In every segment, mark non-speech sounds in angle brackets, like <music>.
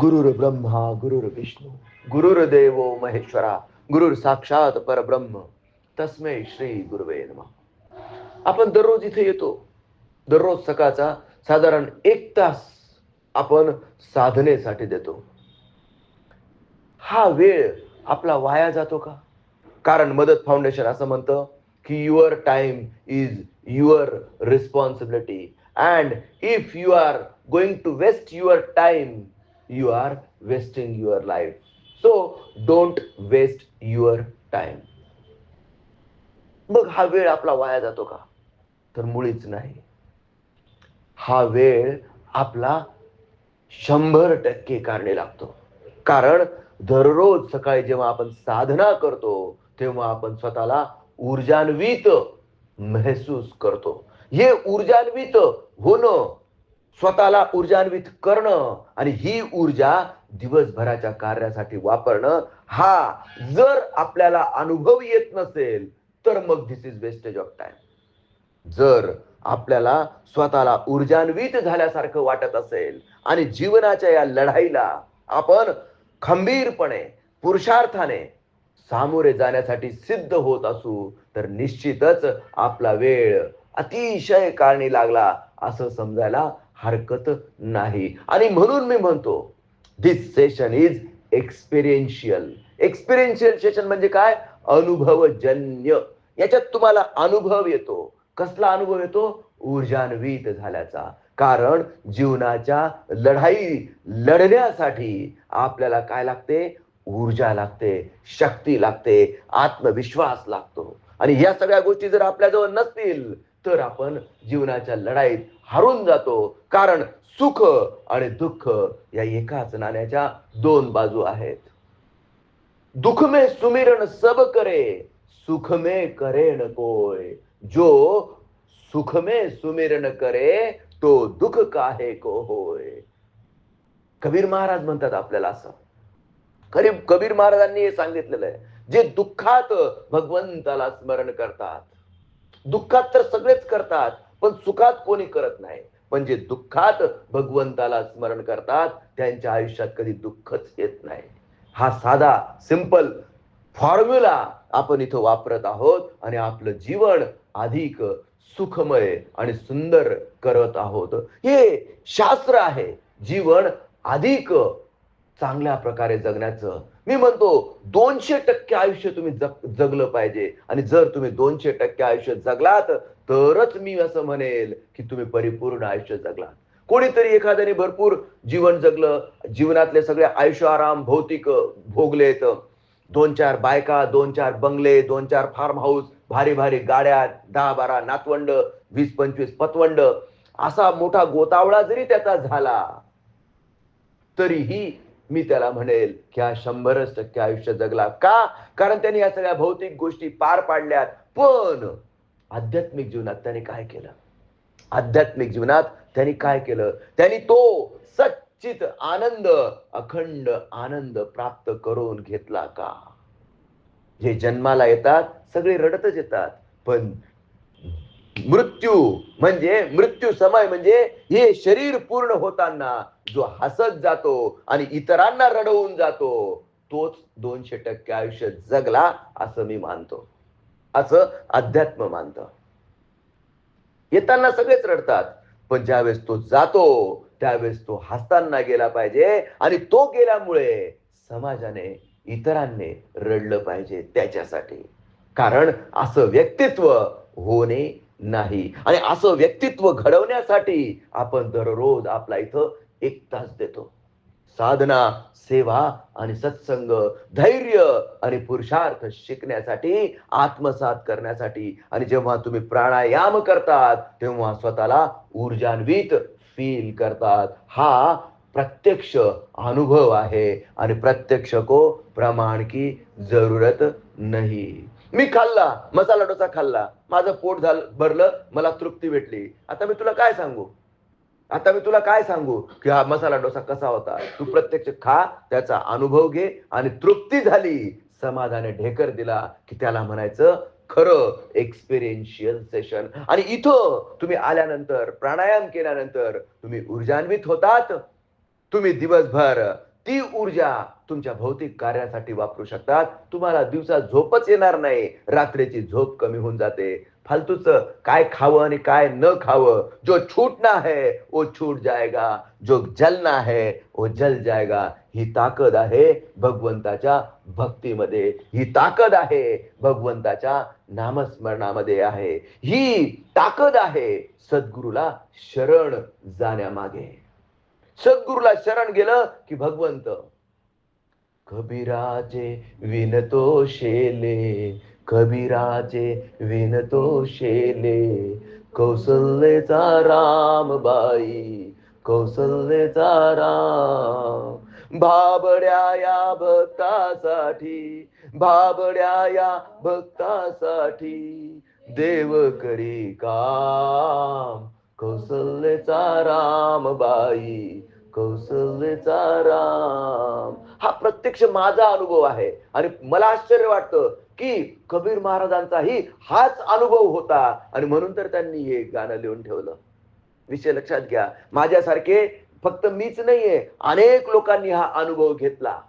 गुरुर ब्रह्मा गुरुर विष्णू गुरुर्देव महेश्वरा गुरुर साक्षात परब्रह्म. तस्मै श्री गुरुवे नमा. आपण दररोज इथे येतो. दररोज सकाळचा साधारण एक तास आपण साधनेसाठी देतो. हा वेळ आपला वाया जातो का? कारण मदत फाउंडेशन असं म्हणतं की your time is your responsibility and if you are going to waste your time you are wasting your life so don't waste your time मग हा वेळ आपला वाया जातो का? तर मुळीच नाही. हा वेळ आपला शंभर टक्के कारणे लागतो. कारण दररोज सकाळी जेव्हा आपण साधना करतो तेव्हा आपण स्वतःला ऊर्जान्वित महसूस करतो. हे ऊर्जान्वित होणं स्वतःला ऊर्जान्वित करणं आणि ही ऊर्जा दिवसभराच्या कार्यासाठी वापरणं हा जर आपल्याला अनुभव येत नसेल तर मग this is wastage of time जर आपल्याला स्वतःला ऊर्जान्वित झाल्यासारखं वाटत असेल आणि जीवनाच्या या लढाईला आपण खंबीरपणे पुरुषार्थाने सामोरे जाण्यासाठी सिद्ध होत असू तर निश्चितच आपला वेळ अतिशय कारणी लागला असं समजायला हरकत नाही. आणि म्हणून मी म्हणतो this session is experiential experiential session म्हणजे काय? अनुभवजन्य. याच्यात तुम्हाला अनुभव येतो. कसला अनुभव येतो? ऊर्जान्वित झाल्याचा. कारण जीवनाच्या लढाई लढण्यासाठी आपल्याला काय लागते? ऊर्जा लागते शक्ती लागते आत्मविश्वास लागतो. आणि या सगळ्या गोष्टी जर आपल्याजवळ नसतील तर आपण जीवनाच्या लढाईत हारून जातो. कारण सुख आणि दुःख या एकाच नाण्याच्या दोन बाजू आहेत. दुःख में सुमिरन सब करे सुख में करे न कोय. जो सुख में सुमिरन करे तो दुःख काहे को होय. कबीर महाराज म्हणतात आपल्याला असं. खरी कबीर महाराजांनी हे सांगितलेलं आहे. जे दुःखात भगवंताला स्मरण करतात दुःखात तर सगळेच करतात पण सुखात कोणी करत नाही. पण जे दुःखात भगवंताला स्मरण करतात त्यांच्या आयुष्यात कधी दुःखच येत नाही. हा साधा सिंपल फॉर्म्युला आपण इथं वापरत आहोत आणि आपलं जीवन अधिक सुखमय आणि सुंदर करत आहोत. हे शास्त्र आहे. जीवन अधिक चांगल्या प्रकारे जगण्याचं. मी म्हणतो दोनशे टक्के आयुष्य तुम्ही जग जगलं पाहिजे. आणि जर तुम्ही दोनशे टक्के आयुष्य जगलात तरच मी असं म्हणेल की तुम्ही परिपूर्ण आयुष्य जगला कोणीतरी एखाद्याने भरपूर जीवन जगलं जीवनातले सगळे आयुष्य आराम भौतिक भोगलेत. दोन चार बायका दोन चार बंगले दोन चार फार्म हाऊस भारी भारी गाड्या दहा बारा नातवंड वीस पंचवीस पतवंड असा मोठा गोतावळा जरी त्याचा झाला तरीही मी त्याला म्हणेल की हा शंभरच टक्के आयुष्य जगला. का? कारण त्यांनी या सगळ्या भौतिक गोष्टी पार पाडल्यात. पण आध्यात्मिक जीवनात त्याने काय केलं? आध्यात्मिक जीवनात त्यांनी काय केलं? त्यांनी तो सच्चित आनंद अखंड आनंद प्राप्त करून घेतला का? जे जन्माला येतात सगळे रडतच येतात. पण मृत्यू म्हणजे मृत्यू समय म्हणजे हे शरीर पूर्ण होताना जो हसत जातो आणि इतरांना रडवून जातो तोच दोनशे टक्के आयुष्य जगला असं मी मानतो. असं अध्यात्म मानत. येताना सगळेच रडतात पण ज्यावेळेस तो जातो त्यावेळेस तो हसताना गेला पाहिजे आणि तो गेल्यामुळे समाजाने इतरांनी रडलं पाहिजे त्याच्यासाठी. कारण असं व्यक्तित्व होणे नाही आणि असं व्यक्तित्व घडवण्यासाठी आपण दररोज आपला इथं एक तास देतो. साधना सेवा आणि सत्संग धैर्य आणि पुरुषार्थ शिकण्यासाठी आत्मसात करण्यासाठी आणि जेव्हा तुम्ही प्राणायाम करतात तेव्हा स्वतःला ऊर्जान्वित फील करतात. हा प्रत्यक्ष अनुभव आहे आणि प्रत्यक्ष को प्रमाण की जरूरत नाही. मी खाल्ला मसाला डोसा खाल्ला माझं पोट झालं भरलं मला तृप्ती भेटली. आता मी तुला काय सांगू? आता मी तुला काय सांगू? की हा मसाला डोसा कसा होता? तू प्रत्यक्ष खा त्याचा अनुभव घे आणि तृप्ती झाली. समाधाने ढेकर दिला की त्याला म्हणायचं खरं एक्सपिरियन्शियल सेशन आणि इथं तुम्ही आल्यानंतर प्राणायाम केल्यानंतर तुम्ही ऊर्जान्वित होतात. तुम्ही दिवसभर ती ऊर्जा तुमच्या भौतिक कार्यासाठी वापरू शकतात. तुम्हाला दिवसा झोपच येणार नाही. रात्रीची झोप कमी होऊन जाते. फालतूच काय खावं आणि काय न खावं जो छूटना है वो छूट जाएगा जो जलना है वो जल जाएगा ही ताकद आहे भगवंताच्या भक्तीमध्ये. ही ताकद आहे भगवंताच्या नामस्मरणामध्ये आहे. ही ताकद आहे सद्गुरूला शरण जाण्यामागे. सद्गुरूला शरण गेलं की भगवंत कबीराचे विनतो शेले कबीराचे विनतो शेले कौसल्येचा राम बाई राम. भाबड्या या भक्तासाठी भाबड्या या भक्तासाठी देव करी काम. कौसल्येचा राम बाई राम. हा प्रत्यक्ष माझा अनुभव आहे आणि मला आश्चर्य वाटतं की कबीर महाराजांचाही हाच अनुभव होता. आणि म्हणून तर त्यांनी हे गाणं लिहून ठेवलं. विषय लक्षात घ्या. माझ्यासारखे फक्त मीच नाहीये. अनेक लोकांनी हा अनुभव घेतला.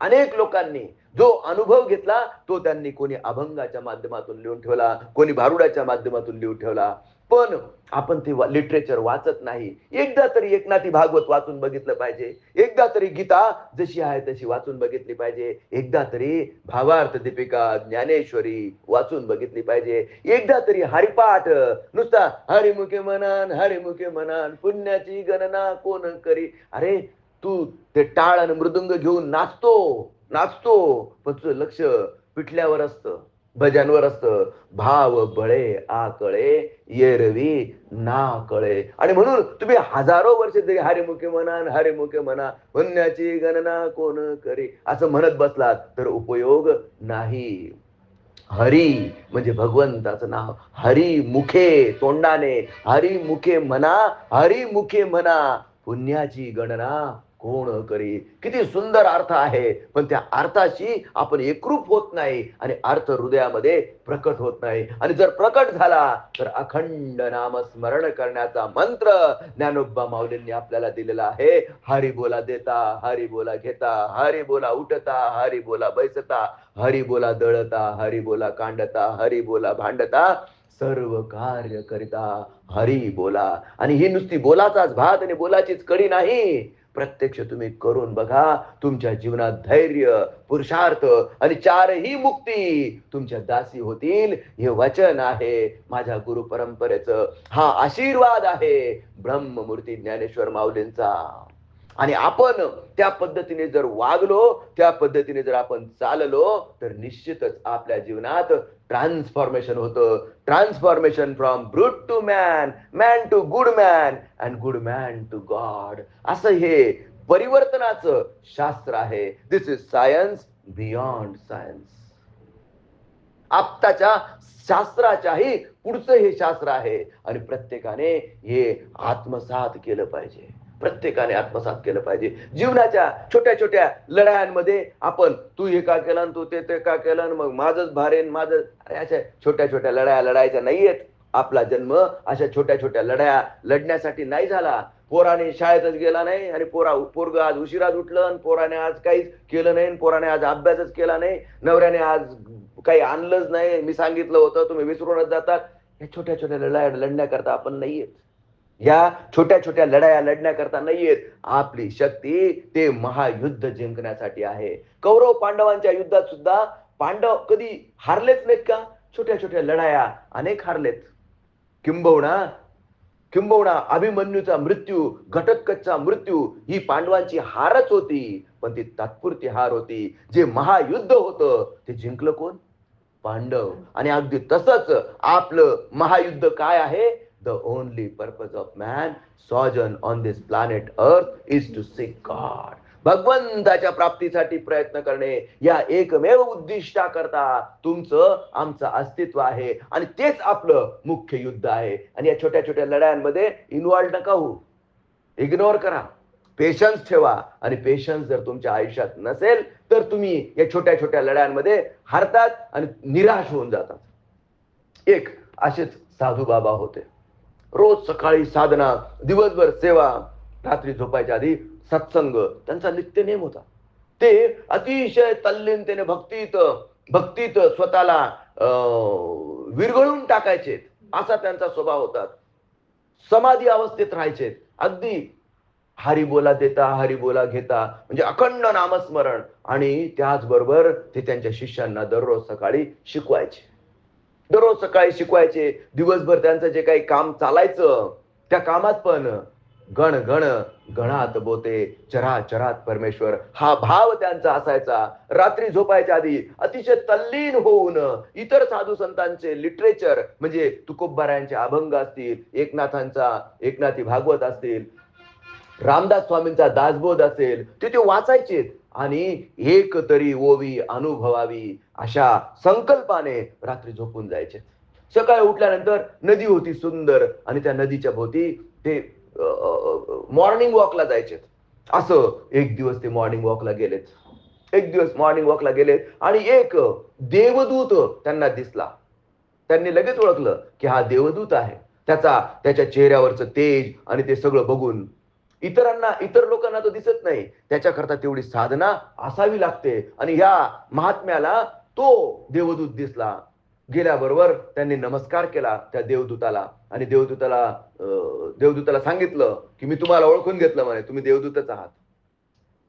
अनेक लोकांनी जो अनुभव घेतला तो त्यांनी कोणी अभंगाच्या माध्यमातून लिहून ठेवला कोणी भारुडाच्या माध्यमातून लिहून ठेवला. पण आपण ते लिटरेचर वाचत नाही. एकदा तरी एकनाथी भागवत वाचून बघितलं पाहिजे. एकदा तरी गीता जशी आहे तशी वाचून बघितली पाहिजे. एकदा तरी भावार्थ दीपिका ज्ञानेश्वरी वाचून बघितली पाहिजे. एकदा तरी हरिपाठ नुसता हरिमुखे म्हणान हरिमुखे म्हणान पुण्याची गणना कोण करी? अरे तू ते टाळ आणि मृदुंग घेऊन नाचतो नाचतो. पण तुझं लक्ष पिठल्यावर असतं. भजनवर असतं. भाव बळे आकळे येरवी ना कळे आणि म्हणून तुम्ही हजारो वर्ष तरी हरिमुखे म्हणा हरिमुखे म्हणा पुण्याची गणना कोण करे? असं म्हणत बसलात तर उपयोग नाही. हरी म्हणजे भगवंताचं नाव. हरी मुखे तोंडाने. हरी मुखे म्हणा हरी मुखे म्हणा पुण्याची गणना कोण करी? किती सुंदर अर्थ आहे. पण त्या अर्थाशी आपण एकरूप होत नाही आणि अर्थ हृदयामध्ये प्रकट होत नाही. आणि जर प्रकट झाला तर अखंड नाम स्मरण करण्याचा मंत्र ज्ञानोबा माऊलींनी आपल्याला दिलेला आहे. हरी बोला देता हरी बोला घेता हरी बोला उठता हरी बोला बैसता हरी बोला दळता हरी बोला कांडता हरी बोला भांडता सर्व कार्य करिता हरी बोला. आणि ही नुसती बोलाचाच भात आणि बोलाचीच कडी नाही. प्रत्यक्ष तुम्ही करून बघा तुमच्या जीवनात धैर्य पुरुषार्थ आणि चारही मुक्ती तुमच्या दासी होतील. हे वचन आहे माझ्या गुरु परंपरेचं. हा आशीर्वाद आहे ब्रह्ममूर्ती ज्ञानेश्वर माऊलींचा. आणि आपण त्या पद्धतीने जर वागलो त्या पद्धतीने जर आपण चाललो तर निश्चितच आपल्या जीवनात ट्रान्सफॉर्मेशन होतं. Transformation from brute to man man to good man and good man to God असं हे परिवर्तनाचं शास्त्र आहे. This is science beyond science आत्ताच्या शास्त्राच्याही पुढचं हे शास्त्र आहे. आणि प्रत्येकाने हे आत्मसात केलं पाहिजे. प्रत्येकाने आत्मसात केलं पाहिजे. जीवनाच्या छोट्या छोट्या लढायांमध्ये आपण तू हे का केलं तू ते ते का केलं मग माझंच भारेन माझं. अरे अशा छोट्या छोट्या लढाया लढायच्या नाहीयेत. आपला जन्म अशा छोट्या छोट्या लढाया लढण्यासाठी नाही झाला. पोराने शाळेतच गेला नाही आणि पोरा पोरग आज उशिराच उठलं आणि पोराने आज काहीच केलं नाही पोराने आज अभ्यासच केला नाही. नवऱ्याने आज काही आणलंच नाही. मी सांगितलं होतं तुम्ही विसरूनच जातात या छोट्या छोट्या लढाया लढण्याकरता आपण नाहीयेत. या छोट्या छोट्या लढाया लढण्याकरता नाहीयेत आपली शक्ती ते महायुद्ध जिंकण्यासाठी आहे. कौरव पांडवांच्या युद्धात सुद्धा पांडव कधी हारलेच नाहीत का? छोट्या छोट्या लढाया अनेक हारलेत. किंबहुना किंबहुना अभिमन्यूचा मृत्यू घटोत्कचचा मृत्यू ही पांडवांची हारच होती. पण ती तात्पुरती हार होती. जे महायुद्ध होतं ते जिंकलं कोण? पांडव. आणि अगदी तसंच आपलं महायुद्ध काय आहे? The only purpose of man sojourn on this planet earth is to seek God. भगवंताच्या प्राप्तीसाठी प्रयत्न करणे या एकमेव उद्दिष्टाकरता तुमचं आमचं अस्तित्व आहे. आणि तेच आपलं मुख्य युद्ध आहे. आणि या छोट्या छोट्या लढ्यांमध्ये इन्वॉल्व नका होऊ. इग्नोर करा. पेशन्स ठेवा. आणि पेशन्स जर तुमच्या आयुष्यात नसेल तर तुम्ही या छोट्या छोट्या लढ्यांमध्ये हारतात आणि निराश होऊन जातात. एक असेच साधू बाबा होते. रोज सकाळी साधना दिवसभर सेवा रात्री झोपायच्या आधी सत्संग त्यांचा नित्य नेम होता. ते अतिशय तल्लीनतेने भक्तीत भक्तीत स्वतःला अं, विरघळून टाकायचे. असा त्यांचा स्वभाव होता. समाधी अवस्थेत राहायचे. अगदी हरी बोला देता हरी बोला घेता म्हणजे अखंड नामस्मरण. आणि त्याचबरोबर ते त्यांच्या शिष्यांना दररोज सकाळी शिकवायचे. दररोज सकाळी शिकवायचे दिवसभर त्यांचं जे काही काम चालायचं त्या कामात पण गण गण गणात बोते चरा चरात परमेश्वर. हा भाव त्यांचा असायचा. रात्री झोपायच्या आधी अतिशय तल्लीन होऊन इतर साधू संतांचे लिटरेचर म्हणजे तुकोबारायांचे अभंग असतील एकनाथांचा एकनाथी भागवत असतील रामदास स्वामींचा दासबोध असेल ते ते वाचायचे आणि एक तरी ओवी अनुभवावी अशा संकल्पाने रात्री झोपून जायचे. सकाळी उठल्यानंतर नदी होती सुंदर आणि त्या नदीच्या भोवती ते मॉर्निंग वॉकला जायचे. असं एक दिवस ते मॉर्निंग वॉकला गेलेत. एक दिवस मॉर्निंग वॉकला गेलेत आणि एक देवदूत त्यांना दिसला. त्यांनी लगेच ओळखलं की हा देवदूत आहे. त्याचा त्याच्या चेहऱ्यावरचं तेज आणि ते सगळं बघून इतरांना इतर लोकांना तो दिसत नाही. त्याच्याकरता तेवढी साधना असावी लागते. आणि ह्या महात्म्याला तो देवदूत दिसला. गेल्याबरोबर त्यांनी नमस्कार केला त्या देवदूताला. आणि देवदूताला देवदूताला सांगितलं की मी तुम्हाला ओळखून घेतलं म्हणे तुम्ही देवदूतच आहात.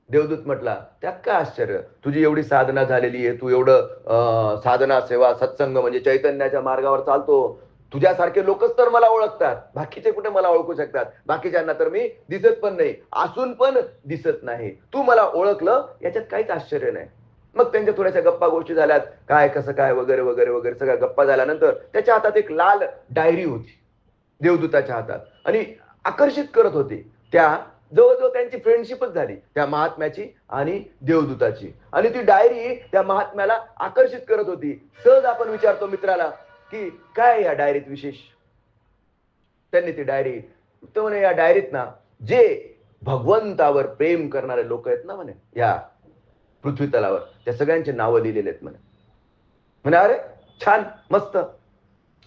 देवदूत म्हटला त्यात काय आश्चर्य? तुझी एवढी साधना झालेली आहे तू एवढं अं, साधना सेवा सत्संग म्हणजे चैतन्याच्या मार्गावर चालतो. तुझ्यासारखे लोकच तर मला ओळखतात. बाकीचे कुठे मला ओळखू शकतात? बाकीच्यांना तर मी दिसत पण नाही. असून पण दिसत नाही. तू मला ओळखलं याच्यात काहीच आश्चर्य नाही. मग त्यांच्या थोड्याशा गप्पा गोष्टी झाल्यात. काय कसं काय वगैरे वगैरे वगैरे सगळ्या गप्पा झाल्यानंतर त्याच्या हातात एक लाल डायरी होती. देवदूताच्या हातात. आणि आकर्षित करत होती. त्या जवळजवळ त्यांची फ्रेंडशिपच झाली. त्या महात्म्याची आणि देवदूताची. आणि ती डायरी त्या महात्म्याला आकर्षित करत होती. सहज आपण विचारतो मित्राला की काय या डायरीत विशेष? त्यांनी ती डायरी तो म्हणे या डायरीत ना जे भगवंतावर प्रेम करणारे लोक आहेत ना म्हणे या पृथ्वी तलावर त्या सगळ्यांचे नावं लिहिलेले आहेत म्हणे. म्हणे अरे छान मस्त.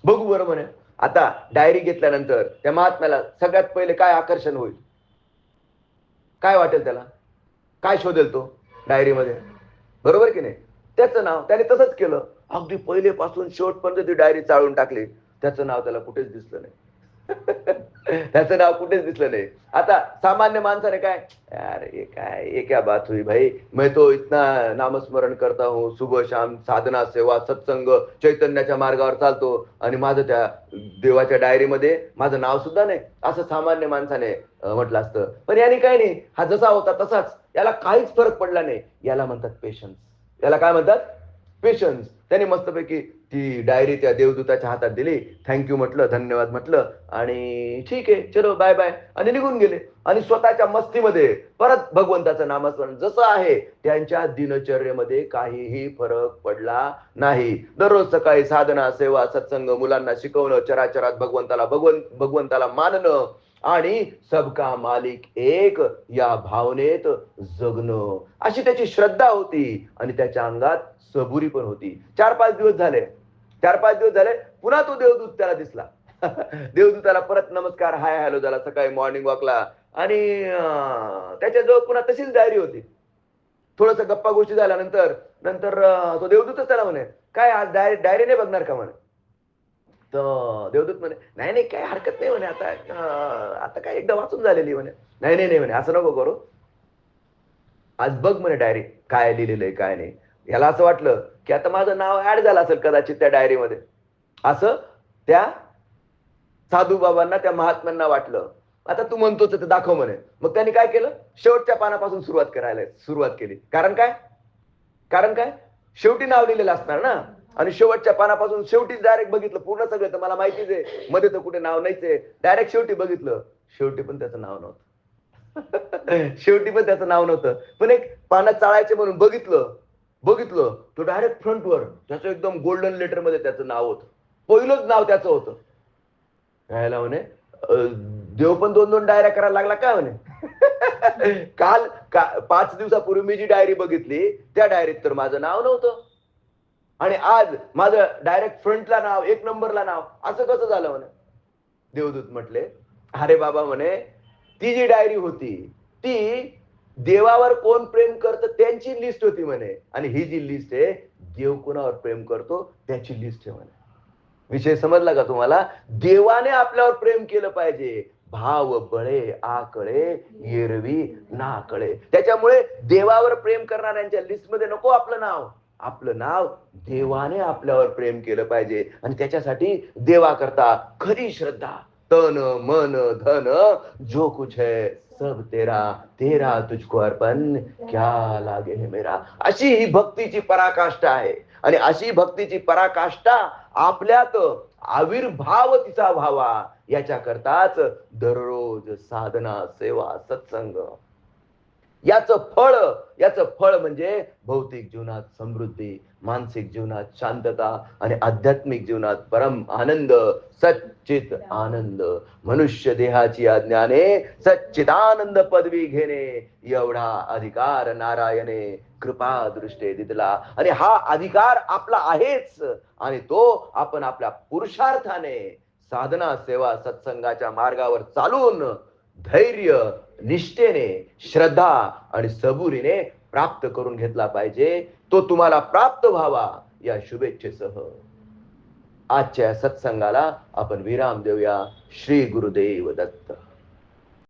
बघू बरं म्हणे. आता डायरी घेतल्यानंतर त्या महात्म्याला सगळ्यात पहिले काय आकर्षण होईल? काय वाटेल त्याला? काय शोधेल तो डायरीमध्ये बरोबर की नाही? त्याचं नाव त्याने तसंच केलं. अगदी पहिलेपासून शेवटपर्यंत ती डायरी चाळून टाकली. त्याचं नाव त्याला कुठेच दिसलं नाही. <laughs> त्याचं नाव कुठेच दिसलं नाही. आता सामान्य माणसाने काय? यार ये काय? ये क्या बात हुई भाई? मैं तो इतना नामस्मरण करता हूँ. सुबह शाम साधना सेवा सत्संग चैतन्याच्या मार्गावर चालतो. आणि माझं त्या देवाच्या डायरीमध्ये माझं नाव सुद्धा नाही. असं सामान्य माणसाने म्हटलं असतं. पण याने काय नाही? हा जसा होता तसाच. याला काहीच फरक पडला नाही. याला म्हणतात पेशन्स याला काय म्हणतात? पेशन्स त्याने मस्तपैकी ती डायरी त्या देवदूताच्या हातात दिली. थँक्यू म्हटलं धन्यवाद म्हटलं. आणि ठीक आहे चलो बाय बाय आणि निघून गेले. आणि स्वतःच्या मस्तीमध्ये परत भगवंताचं नामस्मरण जसं आहे त्यांच्या दिनचर्येमध्ये काहीही फरक पडला नाही. दररोज सकाळी साधना सेवा सत्संग मुलांना शिकवणं चराचरात भगवंताला भगवंत भगवंताला मानणं आणि सबका मालिक एक या भावनेत जगणं. अशी त्याची श्रद्धा होती आणि त्याच्या अंगात सबुरी पण होती. चार पाच दिवस झाले. चार पाच दिवस झाले. पुन्हा तो देवदूत त्याला दिसला. <laughs> देवदूताला परत नमस्कार हाय हॅलो झाला. सकाळी मॉर्निंग वॉकला आणि त्याच्याजवळ पुन्हा तशीच डायरी होती. थोडस गप्पा गोष्टी झाल्यानंतर नंतर तो देवदूतच त्याला म्हणे काय आज डायरी डायरी नाही बघणार का? म्हणे. तर देवदूत म्हणे नाही नाही काय हरकत नाही म्हणे आता आता काय एकदा वाचून झालेली म्हणे. नाही नाही नाही म्हणे असं नको करू. आज बघ म्हणे डायरी काय लिहिलेलं आहे काय नाही. याला असं वाटलं की आता माझं नाव ऍड झालं असेल कदाचित त्या डायरीमध्ये. असं? त्या साधू बाबांना त्या महात्म्यांना वाटलं. आता तू म्हणतोच ते दाखव म्हणे. मग त्यांनी काय केलं? शेवटच्या पानापासून सुरुवात करायला सुरुवात केली. कारण काय? कारण काय? शेवटी नाव लिहिलेलं असणार ना. आणि शेवटच्या पानापासून शेवटीच डायरेक्ट बघितलं. पूर्ण सगळं तर मला माहितीच आहे. मध्ये तर कुठे नाव नाहीच आहे. डायरेक्ट शेवटी बघितलं. शेवटी पण त्याचं नाव नव्हतं. <laughs> शेवटी पण त्याचं नाव नव्हतं. पण एक पानं चाळायचे म्हणून बघितलं. बघितलं. तो डायरेक्ट फ्रंटवर त्याचं एकदम गोल्डन लेटरमध्ये त्याचं नाव होतं. पहिलंच नाव त्याचं होतं. राहायला म्हणे देव पण दोन दोन डायऱ्या करायला लागला काय म्हणे? <laughs> काल का- पाच दिवसापूर्वी मी जी डायरी बघितली त्या डायरीत तर माझं नाव नव्हतं. आणि आज माझं डायरेक्ट फ्रंटला नाव एक नंबरला नाव असं कसं झालं म्हणे? देवदूत म्हटले अरे बाबा म्हणे ती जी डायरी होती ती देवावर कोण प्रेम करतं त्यांची लिस्ट होती म्हणे. आणि ही जी लिस्ट आहे देव कोणावर प्रेम करतो त्याची लिस्ट आहे म्हणे. विषय समजला का तुम्हाला? देवाने आपल्यावर प्रेम केलं पाहिजे. भाव बळे आकळे येरवी नाकळे. त्याच्यामुळे देवावर प्रेम करणाऱ्यांच्या लिस्टमध्ये नको आपलं नाव. आपलं नाव देवाने आपल्यावर प्रेम केलं पाहिजे. आणि त्याच्यासाठी देवा करता खरी श्रद्धा. तन मन धन जो कुछ है सब तेरा तेरा तुझको अर्पण क्या लागे है मेरा. अशी ही भक्तीची पराकाष्ठा आहे. आणि अशी भक्तीची पराकाष्ठा आपल्यात आविर्भाव तिचा व्हावा. याच्या करताच दररोज साधना सेवा सत्संग याचं फळ याचं फळ म्हणजे भौतिक जीवनात समृद्धी मानसिक जीवनात शांतता आणि आध्यात्मिक जीवनात परम आनंद सच्चित आनंद. मनुष्य देहाची आज्ञाने सच्चिदानंद पदवी घेणे एवढा अधिकार नारायणे कृपा दृष्टे दिला आणि हा अधिकार आपला आहेच आणि तो आपण आपल्या पुरुषार्थाने साधना सेवा सत्संगाच्या मार्गावर चालून धैर्य निष्ठेने श्रद्धा आणि सबुरीने प्राप्त करून घेतला पाहिजे. तो तुम्हाला प्राप्त व्हावा या शुभेच्छेसह. आजच्या या सत्संगाला आपण विराम देऊया. श्री गुरुदेव दत्त.